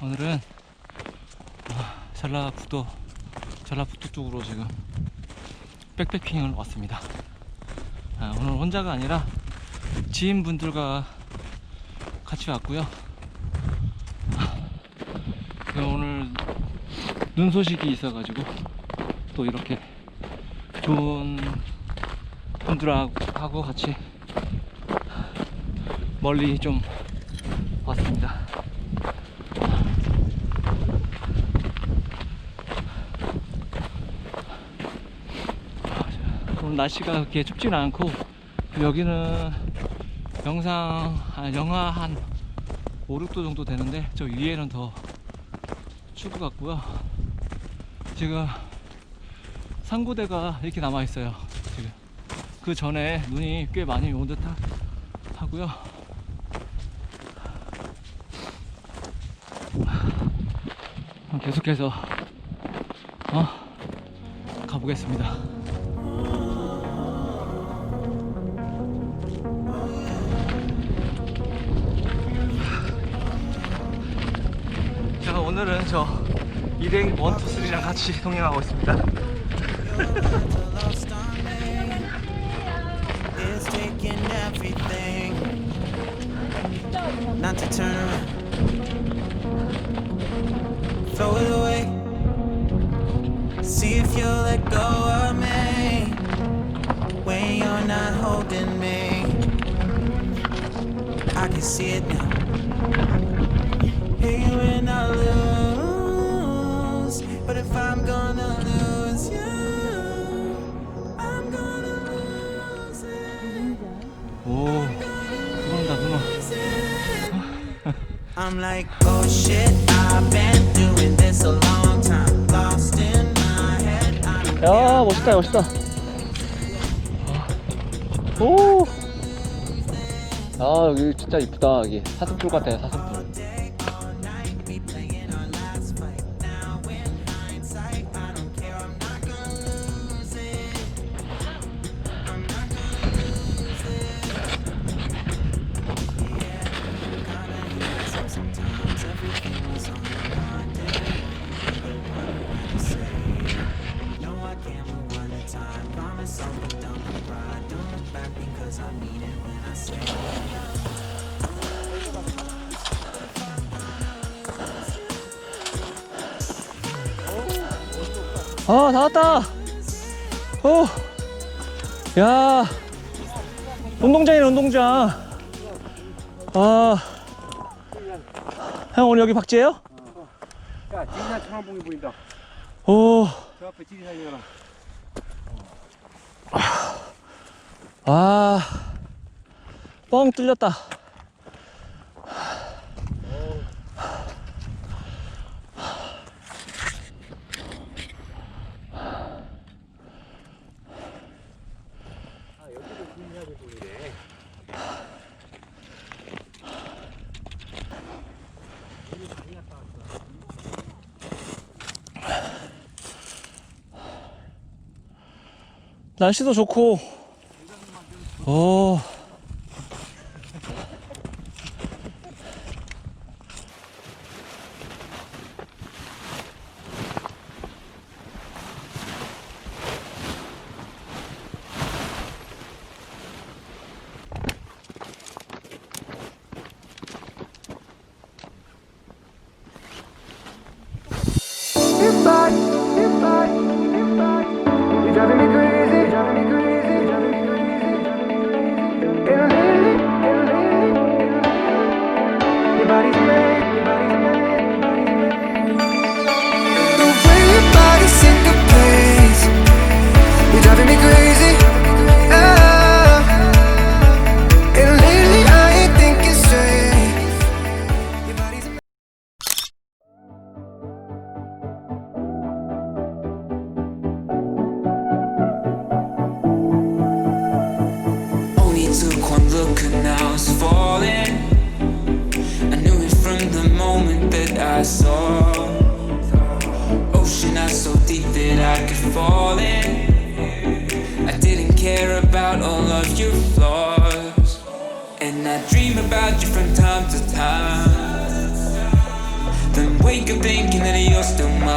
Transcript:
오늘은 아, 전라북도 전라북도 쪽으로 지금 백패킹을 왔습니다. 아, 오늘 혼자가 아니라 지인분들과 같이 왔고요. 아, 오늘 눈 소식이 있어가지고 또 이렇게 좋은 분들하고 같이 멀리 좀 왔습니다. 오늘 날씨가 그렇게 춥지는 않고 여기는 영상 아, 영하 한 5, 6도 정도 되는데 저 위에는 더 추울 것 같고요. 지금 상고대가 이렇게 남아 있어요. 지금 그 전에 눈이 꽤 많이 온 듯 하고요. 계속해서 어, 가보겠습니다. 제가 오늘은 저 일행 1, 2, 3랑 같이 동행하고 있습니다. Throw it away. See if you'll let go of me when you're not holding me. I can see it now. Hey, when I lose, but if I'm gonna lose you, I'm Oh 야, 멋있다, 멋있다. 오. 아, 여기 진짜 이쁘다, 여기. 사슴풀 같아요, 사슴풀. 아, 다 왔다. 오. 야. 운동장이네, 운동장. 아. 형, 오늘 여기 박지예요 야, 지리산 천왕봉이 보인다. 오. 저 앞에 지리산이잖아. 아. 뻥 뚫렸다. 날씨도 좋고. 오. Of your flaws. And I dream about you from time to time. Then wake up thinking that you're still mine.